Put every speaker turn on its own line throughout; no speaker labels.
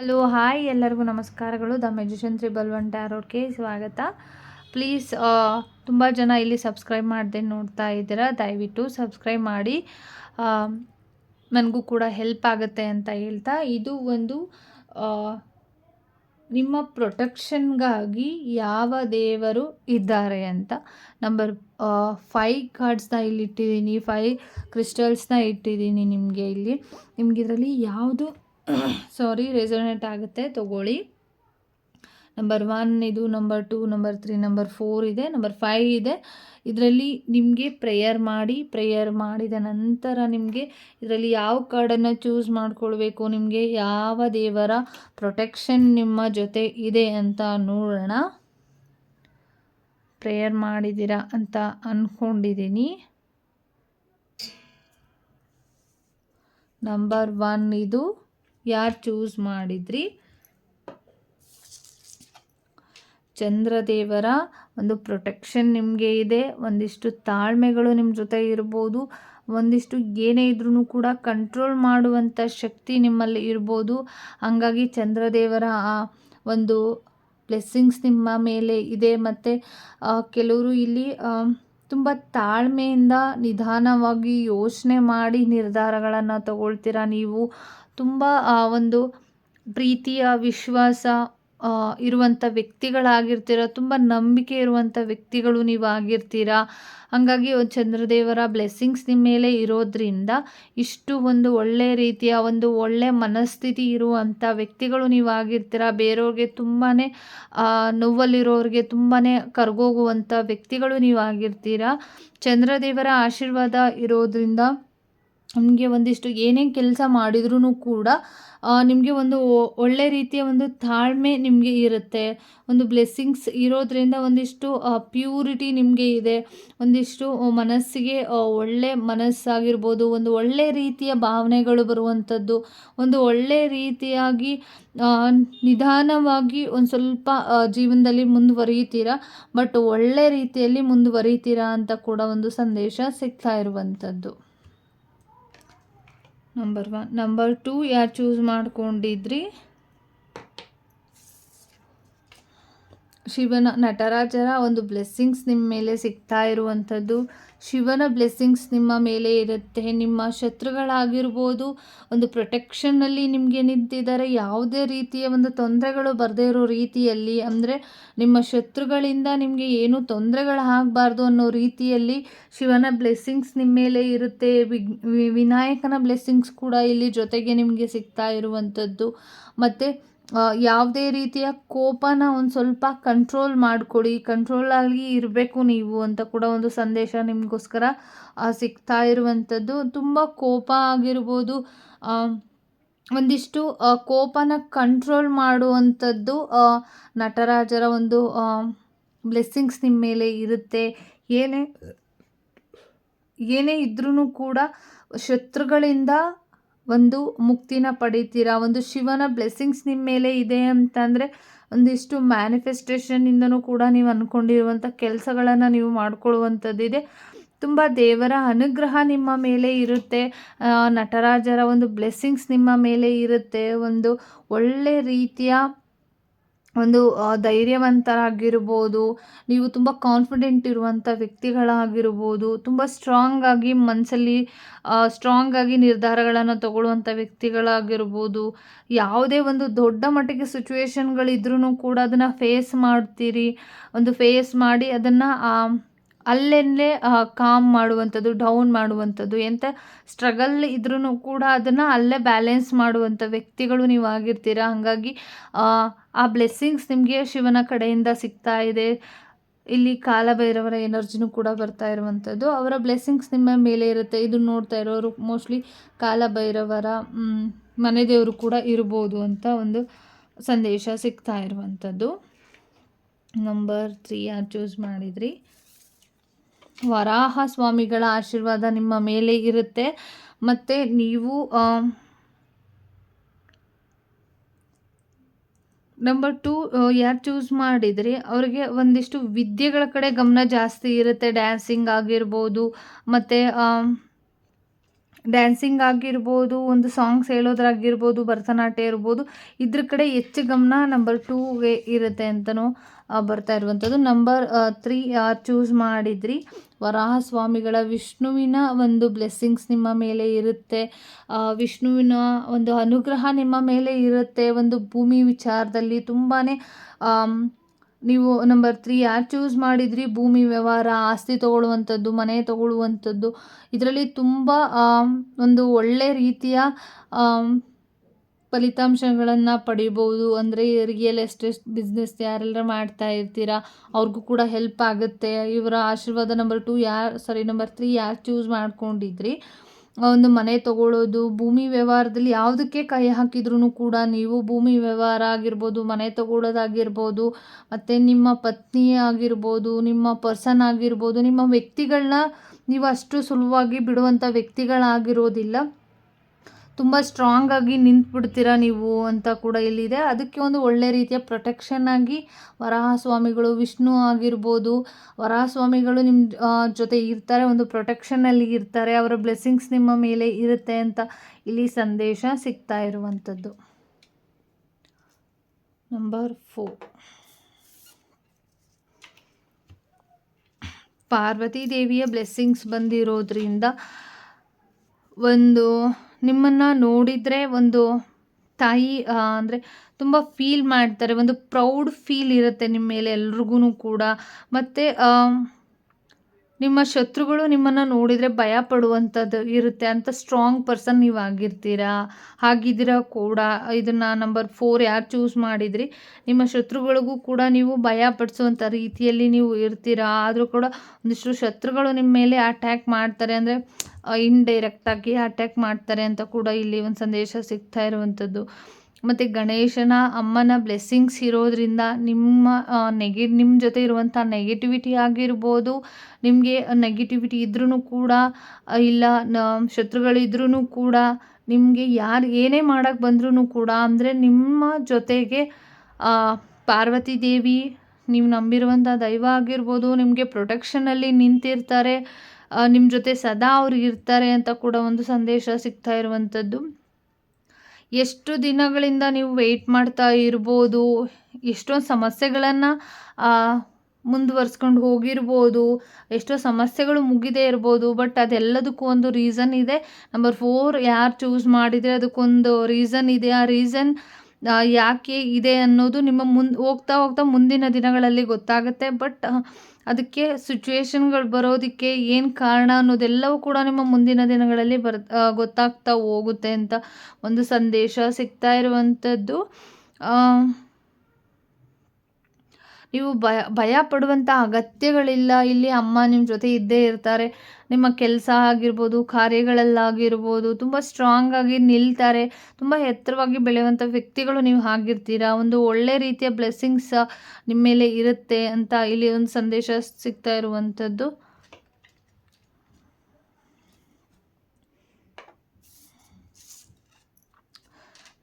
Hello, hi ಎಲ್ಲರಿಗೂ ನಮಸ್ಕಾರಗಳು. The ಮೆಜಿಷನ್ triple one ಅವ್ರಿಗೆ ಸ್ವಾಗತ. ಪ್ಲೀಸ್ ತುಂಬ ಜನ ಇಲ್ಲಿ ಸಬ್ಸ್ಕ್ರೈಬ್ ಮಾಡದೆ ನೋಡ್ತಾ ಇದ್ದೀರಾ? ದಯವಿಟ್ಟು ಸಬ್ಸ್ಕ್ರೈಬ್ ಮಾಡಿ. ನನಗೂ ಕೂಡ ಹೆಲ್ಪ್ ಆಗುತ್ತೆ ಅಂತ ಹೇಳ್ತಾ, ಇದು ಒಂದು ನಿಮ್ಮ ಪ್ರೊಟೆಕ್ಷನ್ಗಾಗಿ ಯಾವ ದೇವರು ಇದ್ದಾರೆ ಅಂತ. ನಂಬರ್ ಫೈವ್ ಕಾರ್ಡ್ಸ್ನ ಇಲ್ಲಿ ಇಟ್ಟಿದ್ದೀನಿ ಫೈ ಕ್ರಿಸ್ಟಲ್ಸ್ನ ಇಟ್ಟಿದ್ದೀನಿ ನಿಮಗೆ ಇಲ್ಲಿ. ನಿಮ್ಗೆ ಯಾವುದು ಸಾರಿ ರೆಸೊನೇಟ್ ಆಗುತ್ತೆ, ತಗೊಳ್ಳಿ. ನಂಬರ್ ಒನ್ ಇದು number two number three number four ಇದೆ ನಂಬರ್ ಫೈವ್ ಇದೆ. ಇದರಲ್ಲಿ ನಿಮಗೆ ಪ್ರೇಯರ್ ಮಾಡಿ ಪ್ರೇಯರ್ ಮಾಡಿದ ನಂತರ ನಿಮಗೆ ಇದರಲ್ಲಿ ಯಾವ ಕಾರ್ಡನ್ನು ಚೂಸ್ ಮಾಡ್ಕೊಳ್ಬೇಕು, ನಿಮಗೆ ಯಾವ ದೇವರ ಪ್ರೊಟೆಕ್ಷನ್ ನಿಮ್ಮ ಜೊತೆ ಇದೆ ಅಂತ ನೋಡೋಣ. ಪ್ರೇಯರ್ ಮಾಡಿದ್ದೀರಾ ಅಂತ ಅಂದ್ಕೊಂಡಿದ್ದೀನಿ ನಂಬರ್ ಒನ್ ಇದು. ಯಾರು ಚೂಸ್ ಮಾಡಿದ್ರಿ? ಚಂದ್ರದೇವರ ಒಂದು ಪ್ರೊಟೆಕ್ಷನ್ ನಿಮಗೆ ಇದೆ, ಒಂದಿಷ್ಟು ತಾಳ್ಮೆಗಳು ನಿಮ್ಮ ಜೊತೆ ಇರ್ಬೋದು, ಒಂದಿಷ್ಟು ಏನೇ ಇದ್ರೂ ಕೂಡ ಕಂಟ್ರೋಲ್ ಮಾಡುವಂಥ ಶಕ್ತಿ ನಿಮ್ಮಲ್ಲಿ ಇರ್ಬೋದು. ಹಾಗಾಗಿ ಚಂದ್ರದೇವರ ಆ ಒಂದು ಬ್ಲೆಸ್ಸಿಂಗ್ಸ್ ನಿಮ್ಮ ಮೇಲೆ ಇದೆ ಮತ್ತು ಕೆಲವರು ಇಲ್ಲಿ ತುಂಬ ತಾಳ್ಮೆಯಿಂದ ನಿಧಾನವಾಗಿ ಯೋಚನೆ ಮಾಡಿ ನಿರ್ಧಾರಗಳನ್ನು ತಗೊಳ್ತೀರಾ ನೀವು? ತುಂಬ ಒಂದು ಪ್ರೀತಿಯ, ವಿಶ್ವಾಸ ಇರುವಂಥ ವ್ಯಕ್ತಿಗಳಾಗಿರ್ತೀರ, ತುಂಬ ನಂಬಿಕೆ ಇರುವಂಥ ವ್ಯಕ್ತಿಗಳು ನೀವು ಆಗಿರ್ತೀರ. ಹಾಗಾಗಿ ಒಂದು ಚಂದ್ರದೇವರ ಬ್ಲೆಸ್ಸಿಂಗ್ಸ್ ನಿಮ್ಮ ಮೇಲೆ ಇರೋದ್ರಿಂದ ಇಷ್ಟು ಒಂದು ಒಳ್ಳೆ ರೀತಿಯ, ಒಂದು ಒಳ್ಳೆ ಮನಸ್ಥಿತಿ ಇರುವಂಥ ವ್ಯಕ್ತಿಗಳು ನೀವು ಆಗಿರ್ತೀರ. ಬೇರೆಯವ್ರಿಗೆ ತುಂಬಾ ನೋವಲ್ಲಿರೋರಿಗೆ ತುಂಬಾ ಕರ್ಗೋಗುವಂಥ ವ್ಯಕ್ತಿಗಳು ನೀವು ಆಗಿರ್ತೀರ. ಚಂದ್ರದೇವರ ಆಶೀರ್ವಾದ ಇರೋದ್ರಿಂದ ನಿಮಗೆ ಒಂದಿಷ್ಟು ಏನೇನು ಕೆಲಸ ಮಾಡಿದ್ರೂ ಕೂಡ ನಿಮಗೆ ಒಂದು ಒಳ್ಳೆ ರೀತಿಯ ಒಂದು ತಾಳ್ಮೆ ನಿಮಗೆ ಇರುತ್ತೆ. ಒಂದು ಬ್ಲೆಸ್ಸಿಂಗ್ಸ್ ಇರೋದ್ರಿಂದ ಒಂದಿಷ್ಟು ಪ್ಯೂರಿಟಿ ನಿಮಗೆ ಇದೆ. ಒಂದಿಷ್ಟು ಮನಸ್ಸಿಗೆ ಒಳ್ಳೆ ಮನಸ್ಸಾಗಿರ್ಬೋದು. ಒಂದು ಒಳ್ಳೆ ರೀತಿಯ ಭಾವನೆಗಳು ಬರುವಂಥದ್ದು. ಒಂದು ಒಳ್ಳೆ ರೀತಿಯಾಗಿ ನಿಧಾನವಾಗಿ ಒಂದು ಸ್ವಲ್ಪ ಜೀವನದಲ್ಲಿ ಮುಂದುವರಿತೀರಾ? ಬಟ್ ಒಳ್ಳೆ ರೀತಿಯಲ್ಲಿ ಮುಂದುವರಿತೀರಾ ಅಂತ ಕೂಡ ಒಂದು ಸಂದೇಶ ಸಿಗ್ತಾ ಇರುವಂಥದ್ದು. ನಂಬರ್ ಒನ್ ನಂಬರ್ ಟೂ ಯಾರು ಚೂಸ್ ಮಾಡ್ಕೊಂಡಿದ್ರಿ? ಶಿವನ ನಟರಾಜರ ಒಂದು ಬ್ಲೆಸ್ಸಿಂಗ್ಸ್ ನಿಮ್ಮ ಮೇಲೆ ಸಿಗ್ತಾ ಇರುವಂಥದ್ದು. ಶಿವನ ಬ್ಲೆಸ್ಸಿಂಗ್ಸ್ ನಿಮ್ಮ ಮೇಲೆ ಇರುತ್ತೆ. ನಿಮ್ಮ ಶತ್ರುಗಳಾಗಿರ್ಬೋದು, ಒಂದು ಪ್ರೊಟೆಕ್ಷನ್ನಲ್ಲಿ ನಿಮಗೆ ನಿಂತಿದ್ದಾರೆ. ಯಾವುದೇ ರೀತಿಯ ಒಂದು ತೊಂದರೆಗಳು ಬರದೇ ಇರೋ ರೀತಿಯಲ್ಲಿ, ಅಂದರೆ ನಿಮ್ಮ ಶತ್ರುಗಳಿಂದ ನಿಮಗೆ ಏನೂ ತೊಂದರೆಗಳು ಆಗಬಾರ್ದು ಅನ್ನೋ ರೀತಿಯಲ್ಲಿ ಶಿವನ ಬ್ಲೆಸ್ಸಿಂಗ್ಸ್ ನಿಮ್ಮ ಮೇಲೆ ಇರುತ್ತೆ. ವಿನಾಯಕನ ಬ್ಲೆಸ್ಸಿಂಗ್ಸ್ ಕೂಡ ಇಲ್ಲಿ ಜೊತೆಗೆ ನಿಮಗೆ ಸಿಗ್ತಾ ಇರುವಂಥದ್ದು. ಮತ್ತು ಯಾವುದೇ ರೀತಿಯ ಕೋಪನ ಒಂದು ಸ್ವಲ್ಪ ಕಂಟ್ರೋಲ್ ಮಾಡಿಕೊಡಿ. ಕಂಟ್ರೋಲ್ ಆಗಿ ಇರಬೇಕು ನೀವು ಅಂತ ಕೂಡ ಒಂದು ಸಂದೇಶ ನಿಮಗೋಸ್ಕರ ಸಿಗ್ತಾ ಇರುವಂಥದ್ದು ತುಂಬ ಕೋಪ ಆಗಿರ್ಬೋದು. ಒಂದಿಷ್ಟು ಕೋಪನ ಕಂಟ್ರೋಲ್ ಮಾಡುವಂಥದ್ದು ನಟರಾಜರ ಒಂದು ಬ್ಲೆಸ್ಸಿಂಗ್ಸ್ ನಿಮ್ಮ ಮೇಲೆ ಇರುತ್ತೆ. ಏನೇ ಏನೇ ಇದ್ರೂ ಕೂಡ ಶತ್ರುಗಳಿಂದ ಒಂದು ಮುಕ್ತಿನ ಪಡಿತೀರಾ? ಒಂದು ಶಿವನ ಬ್ಲೆಸ್ಸಿಂಗ್ಸ್ ನಿಮ್ಮ ಮೇಲೆ ಇದೆ ಅಂತಂದರೆ ಒಂದಿಷ್ಟು ಮ್ಯಾನಿಫೆಸ್ಟೇಷನಿಂದನೂ ಕೂಡ ನೀವು ಅಂದ್ಕೊಂಡಿರುವಂಥ ಕೆಲಸಗಳನ್ನು ನೀವು ಮಾಡಿಕೊಳ್ಳುವಂಥದ್ದಿದೆ. ತುಂಬ ದೇವರ ಅನುಗ್ರಹ ನಿಮ್ಮ ಮೇಲೆ ಇರುತ್ತೆ. ನಟರಾಜರ ಒಂದು ಬ್ಲೆಸ್ಸಿಂಗ್ಸ್ ನಿಮ್ಮ ಮೇಲೆ ಇರುತ್ತೆ. ಒಂದು ಒಳ್ಳೆ ರೀತಿಯ ಒಂದು ಧೈರ್ಯವಂತರಾಗಿರ್ಬೋದು, ನೀವು ತುಂಬ ಕಾನ್ಫಿಡೆಂಟ್ ಇರುವಂಥ ವ್ಯಕ್ತಿಗಳಾಗಿರ್ಬೋದು, ತುಂಬ ಸ್ಟ್ರಾಂಗ್ ಆಗಿ ಮನಸ್ಸಲ್ಲಿ ಸ್ಟ್ರಾಂಗ್ ಆಗಿ ನಿರ್ಧಾರಗಳನ್ನು ತಗೊಳ್ಳುವಂಥ ವ್ಯಕ್ತಿಗಳಾಗಿರ್ಬೋದು, ಯಾವುದೇ ಒಂದು ದೊಡ್ಡ ಮಟ್ಟಿಗೆ ಸಿಚುವೇಶನ್ಗಳಿದ್ರೂ ಕೂಡ ಅದನ್ನು ಫೇಸ್ ಮಾಡ್ತೀರಿ, ಒಂದು ಫೇಸ್ ಮಾಡಿ ಅದನ್ನು ಅಲ್ಲೆಲ್ಲೇ ಕಾಮ್ ಮಾಡುವಂಥದ್ದು ಡೌನ್ ಮಾಡುವಂಥದ್ದು ಎಂಥ ಸ್ಟ್ರಗಲ್ ಇದ್ರೂ ಕೂಡ ಅದನ್ನು ಅಲ್ಲೇ ಬ್ಯಾಲೆನ್ಸ್ ಮಾಡುವಂಥ ವ್ಯಕ್ತಿಗಳು ನೀವು ಆಗಿರ್ತೀರ? ಹಾಗಾಗಿ ಆ, ಬ್ಲೆಸ್ಸಿಂಗ್ಸ್ ನಿಮಗೆ ಶಿವನ ಕಡೆಯಿಂದ ಸಿಗ್ತಾ ಇದೆ. ಇಲ್ಲಿ ಕಾಲಭೈರವರ ಎನರ್ಜಿನೂ ಕೂಡ ಬರ್ತಾ ಇರುವಂಥದ್ದು. ಅವರ ಬ್ಲೆಸ್ಸಿಂಗ್ಸ್ ನಿಮ್ಮ ಮೇಲೆ ಇರುತ್ತೆ. ಇದು ನೋಡ್ತಾ ಇರೋರು ಮೋಸ್ಟ್ಲಿ ಕಾಲಭೈರವರ ಮನೆ ದೇವರು ಕೂಡ ಇರ್ಬೋದು ಅಂತ ಒಂದು ಸಂದೇಶ ಸಿಗ್ತಾ ಇರುವಂಥದ್ದು. ನಂಬರ್ ತ್ರೀ ಯಾರು ಚೂಸ್ ಮಾಡಿದ್ರಿ? ವರಾಹ ಸ್ವಾಮಿಗಳ ಆಶೀರ್ವಾದ ನಿಮ್ಮ ಮೇಲೆ ಇರುತ್ತೆ. ಮತ್ತು ನೀವು ನಂಬರ್ ಟೂ ಯಾರು ಚೂಸ್ ಮಾಡಿದರೆ ಅವರಿಗೆ ಒಂದಿಷ್ಟು ವಿದ್ಯೆಗಳ ಕಡೆ ಗಮನ ಜಾಸ್ತಿ ಇರುತ್ತೆ. ಡ್ಯಾನ್ಸಿಂಗ್ ಆಗಿರ್ಬೋದು, ಮತ್ತು ಡ್ಯಾನ್ಸಿಂಗ್ ಆಗಿರ್ಬೋದು, ಒಂದು ಸಾಂಗ್ಸ್ ಹೇಳೋದ್ರಾಗಿರ್ಬೋದು, ಭರತನಾಟ್ಯ ಇರ್ಬೋದು, ಇದ್ರ ಕಡೆ ಹೆಚ್ಚು ಗಮನ ನಂಬರ್ ಟೂಗೆ ಇರುತ್ತೆ ಅಂತಲೂ ಬರ್ತಾ ಇರುವಂಥದ್ದು. ನಂಬರ್ ತ್ರೀ ಚೂಸ್ ಮಾಡಿದ್ರಿ. ವರಾಹ ಸ್ವಾಮಿಗಳ ವಿಷ್ಣುವಿನ ಒಂದು ಬ್ಲೆಸ್ಸಿಂಗ್ಸ್ ನಿಮ್ಮ ಮೇಲೆ ಇರುತ್ತೆ. ವಿಷ್ಣುವಿನ ಒಂದು ಅನುಗ್ರಹ ನಿಮ್ಮ ಮೇಲೆ ಇರುತ್ತೆ. ಒಂದು ಭೂಮಿ ವಿಚಾರದಲ್ಲಿ ತುಂಬಾ ನೀವು ನಂಬರ್ ತ್ರೀ ಯಾರು ಚೂಸ್ ಮಾಡಿದ್ರಿ? ಭೂಮಿ ವ್ಯವಹಾರ, ಆಸ್ತಿ ತಗೊಳ್ಳುವಂಥದ್ದು, ಮನೆ ತಗೊಳ್ಳುವಂಥದ್ದು. ಇದರಲ್ಲಿ ತುಂಬ ಒಂದು ಒಳ್ಳೆ ರೀತಿಯ ಫಲಿತಾಂಶಗಳನ್ನು ಪಡಿಬೋದು. ಅಂದರೆ ರಿಯಲ್ ಎಸ್ಟೇಟ್ ಬಿಸ್ನೆಸ್ ಯಾರೆಲ್ಲರ ಮಾಡ್ತಾ ಇರ್ತೀರಾ? ಅವ್ರಿಗೂ ಕೂಡ ಹೆಲ್ಪ್ ಆಗುತ್ತೆ. ಇವರ ಆಶೀರ್ವಾದ ನಂಬರ್ ಟು ಯಾರು ಸಾರಿ ನಂಬರ್ ತ್ರೀ ಯಾರು ಚೂಸ್ ಮಾಡ್ಕೊಂಡಿದ್ರಿ? ಒಂದು ಮನೆ ತಗೊಳ್ಳೋದು ಭೂಮಿ ವ್ಯವಹಾರದಲ್ಲಿ ಯಾವುದಕ್ಕೆ ಕೈ ಹಾಕಿದ್ರೂ ಕೂಡ ನೀವು ಭೂಮಿ ವ್ಯವಹಾರ ಆಗಿರ್ಬೋದು, ಮನೆ ತಗೊಳ್ಳೋದಾಗಿರ್ಬೋದು ಮತ್ತು ನಿಮ್ಮ ಪತ್ನಿ ಆಗಿರ್ಬೋದು, ನಿಮ್ಮ ಪರ್ಸನ್ ಆಗಿರ್ಬೋದು, ನಿಮ್ಮ ವ್ಯಕ್ತಿಗಳನ್ನ ನೀವು ಅಷ್ಟು ಸುಲಭವಾಗಿ ಬಿಡುವಂಥ ವ್ಯಕ್ತಿಗಳಾಗಿರೋದಿಲ್ಲ. ತುಂಬ ಸ್ಟ್ರಾಂಗಾಗಿ ನಿಂತ್ಬಿಡ್ತೀರಾ ನೀವು ಅಂತ ಕೂಡ ಇಲ್ಲಿದೆ. ಅದಕ್ಕೆ ಒಂದು ಒಳ್ಳೆ ರೀತಿಯ ಪ್ರೊಟೆಕ್ಷನ್ ಆಗಿ ವರಾಹ ಸ್ವಾಮಿಗಳು ವಿಷ್ಣು ಆಗಿರ್ಬೋದು ವರಾಹ ಸ್ವಾಮಿಗಳು ನಿಮ್ಮ ಜೊತೆ ಇರ್ತಾರೆ, ಒಂದು ಪ್ರೊಟೆಕ್ಷನಲ್ಲಿ ಇರ್ತಾರೆ, ಅವರ ಬ್ಲೆಸ್ಸಿಂಗ್ಸ್ ನಿಮ್ಮ ಮೇಲೆ ಇರುತ್ತೆ ಅಂತ ಇಲ್ಲಿ ಸಂದೇಶ ಸಿಗ್ತಾ ಇರುವಂಥದ್ದು. ನಂಬರ್ ಫೋರ್ ಪಾರ್ವತಿ ದೇವಿಯ ಬ್ಲೆಸ್ಸಿಂಗ್ಸ್ ಬಂದಿರೋದ್ರಿಂದ ಒಂದು ನಿಮ್ಮನ್ನು ನೋಡಿದರೆ ಒಂದು ತಾಯಿ ಅಂದರೆ ತುಂಬ ಫೀಲ್ ಮಾಡ್ತಾರೆ, ಒಂದು ಪ್ರೌಡ್ ಫೀಲ್ ಇರುತ್ತೆ ನಿಮ್ಮ ಮೇಲೆ ಎಲ್ರಿಗೂ ಕೂಡ. ಮತ್ತು ನಿಮ್ಮ ಶತ್ರುಗಳು ನಿಮ್ಮನ್ನು ನೋಡಿದರೆ ಭಯ ಪಡುವಂಥದ್ದು ಇರುತ್ತೆ ಅಂತ ಸ್ಟ್ರಾಂಗ್ ಪರ್ಸನ್ ನೀವು ಆಗಿರ್ತೀರಾ ಹಾಗಿದ್ದೀರ ಕೂಡ? ಇದನ್ನು ನಂಬರ್ ಫೋರ್ ಯಾರು ಚೂಸ್ ಮಾಡಿದ್ರಿ? ನಿಮ್ಮ ಶತ್ರುಗಳಿಗೂ ಕೂಡ ನೀವು ಭಯ ಪಡಿಸುವಂಥ ರೀತಿಯಲ್ಲಿ ನೀವು ಇರ್ತೀರಾ? ಆದರೂ ಕೂಡ ಒಂದಿಷ್ಟು ಶತ್ರುಗಳು ನಿಮ್ಮ ಮೇಲೆ ಅಟ್ಯಾಕ್ ಮಾಡ್ತಾರೆ ಅಂದರೆ ಇನ್ಡೈರೆಕ್ಟಾಗಿ ಅಟ್ಯಾಕ್ ಮಾಡ್ತಾರೆ ಅಂತ ಕೂಡ ಇಲ್ಲಿ ಒಂದು ಸಂದೇಶ ಸಿಗ್ತಾ ಇರುವಂಥದ್ದು. ಮತ್ತು ಗಣೇಶನ ಅಮ್ಮನ ಬ್ಲೆಸ್ಸಿಂಗ್ಸ್ ಇರೋದರಿಂದ ನಿಮ್ಮ ನೆಗೆ ನಿಮ್ಮ ಜೊತೆ ಇರುವಂಥ ನೆಗೆಟಿವಿಟಿ ಆಗಿರ್ಬೋದು, ನಿಮಗೆ ನೆಗೆಟಿವಿಟಿ ಇದ್ರೂ ಕೂಡ ಇಲ್ಲ ಶತ್ರುಗಳಿದ್ರೂ ಕೂಡ, ನಿಮಗೆ ಯಾರು ಏನೇ ಮಾಡೋಕ್ಕೆ ಬಂದ್ರೂ ಕೂಡ, ಅಂದರೆ ನಿಮ್ಮ ಜೊತೆಗೆ ಪಾರ್ವತಿ ದೇವಿ ನೀವು ನಂಬಿರುವಂಥ ದೈವ ಆಗಿರ್ಬೋದು, ನಿಮಗೆ ಪ್ರೊಟೆಕ್ಷನಲ್ಲಿ ನಿಂತಿರ್ತಾರೆ ನಿಮ್ಮ ಜೊತೆ ಸದಾ ಅವ್ರು ಇರ್ತಾರೆ ಅಂತ ಕೂಡ ಒಂದು ಸಂದೇಶ ಸಿಗ್ತಾ ಇರುವಂಥದ್ದು ಎಷ್ಟು ದಿನಗಳಿಂದ ನೀವು ವೆಯ್ಟ್ ಮಾಡ್ತಾ ಇರ್ಬೋದು, ಎಷ್ಟೊಂದು ಸಮಸ್ಯೆಗಳನ್ನು ಮುಂದುವರ್ಸ್ಕೊಂಡು ಹೋಗಿರ್ಬೋದು, ಎಷ್ಟೋ ಸಮಸ್ಯೆಗಳು ಮುಗಿದೇ ಇರ್ಬೋದು ಬಟ್ ಅದೆಲ್ಲದಕ್ಕೂ ಒಂದು ರೀಸನ್ ಇದೆ. ನಂಬರ್ ಫೋರ್ ಯಾರು ಚೂಸ್ ಮಾಡಿದರೆ ಅದಕ್ಕೊಂದು ರೀಸನ್ ಇದೆ. ಆ ರೀಸನ್ ಯಾಕೆ ಇದೆ ಅನ್ನೋದು ನಿಮ್ಮ ಮುಂದೆ ಹೋಗ್ತಾ ಹೋಗ್ತಾ ಮುಂದಿನ ದಿನಗಳಲ್ಲಿ ಗೊತ್ತಾಗುತ್ತೆ. ಬಟ್ ಅದಕ್ಕೆ ಸಿಚುವೇಶನ್ಗಳು ಬರೋದಕ್ಕೆ ಏನು ಕಾರಣ ಅನ್ನೋದೆಲ್ಲವೂ ಕೂಡ ನಿಮ್ಮ ಮುಂದಿನ ದಿನಗಳಲ್ಲಿ ಬರ್ ಗೊತ್ತಾಗ್ತಾ ಹೋಗುತ್ತೆ ಅಂತ ಒಂದು ಸಂದೇಶ ಸಿಗ್ತಾ ಇರುವಂಥದ್ದು. ನೀವು ಭಯ ಭಯ ಪಡುವಂಥ ಅಗತ್ಯಗಳಿಲ್ಲ. ಇಲ್ಲಿ ಅಮ್ಮ ನಿಮ್ಮ ಜೊತೆ ಇದ್ದೇ ಇರ್ತಾರೆ. ನಿಮ್ಮ ಕೆಲಸ ಆಗಿರ್ಬೋದು, ಕಾರ್ಯಗಳಲ್ಲಾಗಿರ್ಬೋದು, ತುಂಬ ಸ್ಟ್ರಾಂಗಾಗಿ ನಿಲ್ತಾರೆ. ತುಂಬ ಎತ್ತರವಾಗಿ ಬೆಳೆಯುವಂಥ ವ್ಯಕ್ತಿಗಳು ನೀವು ಆಗಿರ್ತೀರಾ? ಒಂದು ಒಳ್ಳೆ ರೀತಿಯ ಬ್ಲೆಸ್ಸಿಂಗ್ಸ್ ನಿಮ್ಮ ಮೇಲೆ ಇರುತ್ತೆ ಅಂತ ಇಲ್ಲಿ ಒಂದು ಸಂದೇಶ ಸಿಗ್ತಾ ಇರುವಂಥದ್ದು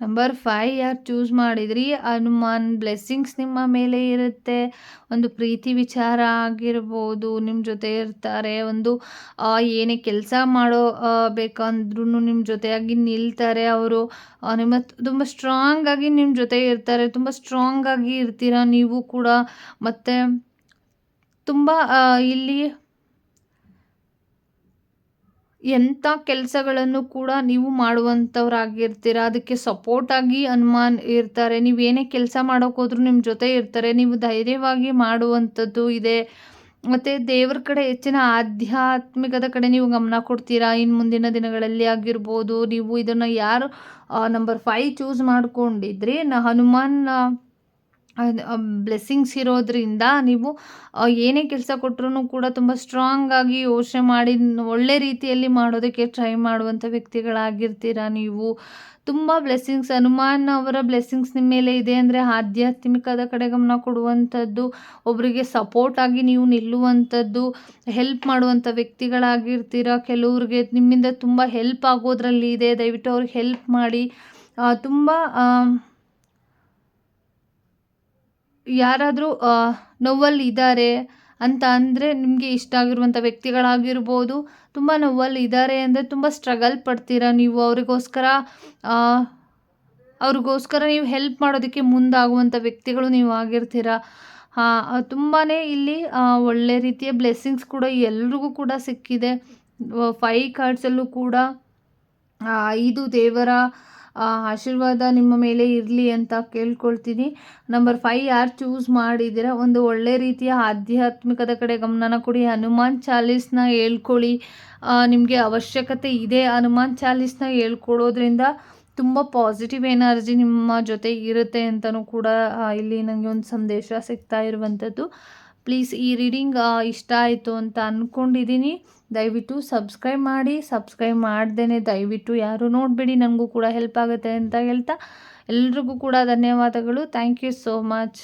ನಂಬರ್ ಫೈ ಯಾರು ಚೂಸ್ ಮಾಡಿದ್ರಿ? ಹನುಮಾನ್ ಬ್ಲೆಸ್ಸಿಂಗ್ಸ್ ನಿಮ್ಮ ಮೇಲೆ ಇರುತ್ತೆ. ಒಂದು ಪ್ರೀತಿ ವಿಚಾರ ಆಗಿರ್ಬೋದು ನಿಮ್ಮ ಜೊತೆ ಇರ್ತಾರೆ. ಒಂದು ಏನೇ ಕೆಲಸ ಮಾಡೋ ಬೇಕಂದ್ರೂ ನಿಮ್ಮ ಜೊತೆಯಾಗಿ ನಿಲ್ತಾರೆ ಅವರು. ನಿಮ್ಮ ತುಂಬ ಸ್ಟ್ರಾಂಗಾಗಿ ನಿಮ್ಮ ಜೊತೆ ಇರ್ತಾರೆ. ತುಂಬ ಸ್ಟ್ರಾಂಗಾಗಿ ಇರ್ತೀರ ನೀವು ಕೂಡ. ಮತ್ತು, ತುಂಬ ಇಲ್ಲಿ ಎಂಥ ಕೆಲಸಗಳನ್ನು ಕೂಡ ನೀವು ಮಾಡುವಂಥವ್ರಾಗಿರ್ತೀರ, ಅದಕ್ಕೆ ಸಪೋರ್ಟಾಗಿ ಅನುಮಾನ್ ಇರ್ತಾರೆ. ನೀವು ಏನೇ ಕೆಲಸ ಮಾಡೋಕ್ಕೋದ್ರೂ ನಿಮ್ಮ ಜೊತೆ ಇರ್ತಾರೆ. ನೀವು ಧೈರ್ಯವಾಗಿ ಮಾಡುವಂಥದ್ದು ಇದೆ. ಮತ್ತು ದೇವ್ರ ಕಡೆ ಹೆಚ್ಚಿನ ಆಧ್ಯಾತ್ಮಿಕದ ಕಡೆ ನೀವು ಗಮನ ಕೊಡ್ತೀರಾ? ಇನ್ನು ಮುಂದಿನ ದಿನಗಳಲ್ಲಿ ಆಗಿರ್ಬೋದು, ನೀವು ಇದನ್ನು ಯಾರು ನಂಬರ್ ಫೈ ಚೂಸ್ ಮಾಡ್ಕೊಂಡಿದ್ರಿ, ನ ಹನುಮಾನ್ ಬ್ಲೆಸ್ಸಿಂಗ್ಸ್ ಇರೋದರಿಂದ ನೀವು ಏನೇ ಕೆಲಸ ಕೊಟ್ಟರೂ ಕೂಡ ತುಂಬ ಸ್ಟ್ರಾಂಗಾಗಿ ಯೋಚನೆ ಮಾಡಿ, ಒಳ್ಳೆ ರೀತಿಯಲ್ಲಿ ಮಾಡೋದಕ್ಕೆ ಟ್ರೈ ಮಾಡುವಂಥ ವ್ಯಕ್ತಿಗಳಾಗಿರ್ತೀರ ನೀವು? ತುಂಬ ಬ್ಲೆಸ್ಸಿಂಗ್ಸ್ ಹನುಮಾನ್ ಅವರ ಬ್ಲೆಸ್ಸಿಂಗ್ಸ್ ನಿಮ್ಮ ಮೇಲೆ ಇದೆ ಅಂದರೆ ಆಧ್ಯಾತ್ಮಿಕದ ಕಡೆ ಗಮನ ಕೊಡುವಂಥದ್ದು ಒಬ್ಬರಿಗೆ ಸಪೋರ್ಟಾಗಿ ನೀವು ನಿಲ್ಲುವಂಥದ್ದು ಹೆಲ್ಪ್ ಮಾಡುವಂಥ ವ್ಯಕ್ತಿಗಳಾಗಿರ್ತೀರ? ಕೆಲವ್ರಿಗೆ ನಿಮ್ಮಿಂದ ತುಂಬ ಹೆಲ್ಪ್ ಆಗೋದ್ರಲ್ಲಿ ಇದೆ, ದಯವಿಟ್ಟು ಅವ್ರಿಗೆ ಹೆಲ್ಪ್ ಮಾಡಿ. ತುಂಬ ಯಾರಾದರೂ ನೋವಲ್ಲಿ ಇದ್ದಾರೆ ಅಂತ ಅಂದರೆ ನಿಮಗೆ ಇಷ್ಟ ಆಗಿರುವಂಥ ವ್ಯಕ್ತಿಗಳಾಗಿರ್ಬೋದು. ತುಂಬ ನೋವಲ್ಲಿ ಇದ್ದಾರೆ ಅಂದರೆ ತುಂಬ ಸ್ಟ್ರಗಲ್ ಪಡ್ತೀರಾ ನೀವು? ಅವರಿಗೋಸ್ಕರ ಅವ್ರಿಗೋಸ್ಕರ ನೀವು ಹೆಲ್ಪ್ ಮಾಡೋದಕ್ಕೆ ಮುಂದಾಗುವಂಥ ವ್ಯಕ್ತಿಗಳು ನೀವು ಆಗಿರ್ತೀರ? ತುಂಬಾ ಇಲ್ಲಿ ಒಳ್ಳೆ ರೀತಿಯ ಬ್ಲೆಸ್ಸಿಂಗ್ಸ್ ಕೂಡ ಎಲ್ರಿಗೂ ಕೂಡ ಸಿಕ್ಕಿದೆ. ಫೈ ಕಾರ್ಡ್ಸಲ್ಲೂ ಕೂಡ ಐದು ದೇವರ ಆಶೀರ್ವಾದ ನಿಮ್ಮ ಮೇಲೆ ಇರಲಿ ಅಂತ ಕೇಳ್ಕೊಳ್ತೀನಿ. ನಂಬರ್ ಫೈ ಯಾರು ಚೂಸ್ ಮಾಡಿದ್ದೀರಾ? ಒಂದು ಒಳ್ಳೆ ರೀತಿಯ ಆಧ್ಯಾತ್ಮಿಕದ ಕಡೆ ಗಮನನ ಕೊಡಿ. ಹನುಮಾನ್ ಚಾಲೀಸ್ನ ಹೇಳ್ಕೊಳ್ಳಿ. ನಿಮಗೆ ಅವಶ್ಯಕತೆ ಇದೆ. ಹನುಮಾನ್ ಚಾಲೀಸ್ನ ಹೇಳ್ಕೊಡೋದ್ರಿಂದ ತುಂಬ ಪಾಸಿಟಿವ್ ಎನರ್ಜಿ ನಿಮ್ಮ ಜೊತೆ ಇರುತ್ತೆ ಅಂತಲೂ ಕೂಡ ಇಲ್ಲಿ ನನಗೆ ಒಂದು ಸಂದೇಶ ಸಿಗ್ತಾ ಇರುವಂಥದ್ದು. ಪ್ಲೀಸ್ ಈ ರೀಡಿಂಗ್ ಇಷ್ಟ ಆಯಿತು ಅಂತ ಅಂದ್ಕೊಂಡಿದ್ದೀನಿ ದಯವಿಟ್ಟು ಸಬ್ಸ್ಕ್ರೈಬ್ ಮಾಡಿ, ಸಬ್ಸ್ಕ್ರೈಬ್ ಮಾಡ್ದೇ ದಯವಿಟ್ಟು ಯಾರು ನೋಡಬೇಡಿ ನನಗೂ ಕೂಡ ಹೆಲ್ಪ್ ಆಗುತ್ತೆ ಅಂತ ಹೇಳ್ತಾ. ಎಲ್ರಿಗೂ ಕೂಡ ಧನ್ಯವಾದಗಳು. Thank you so much.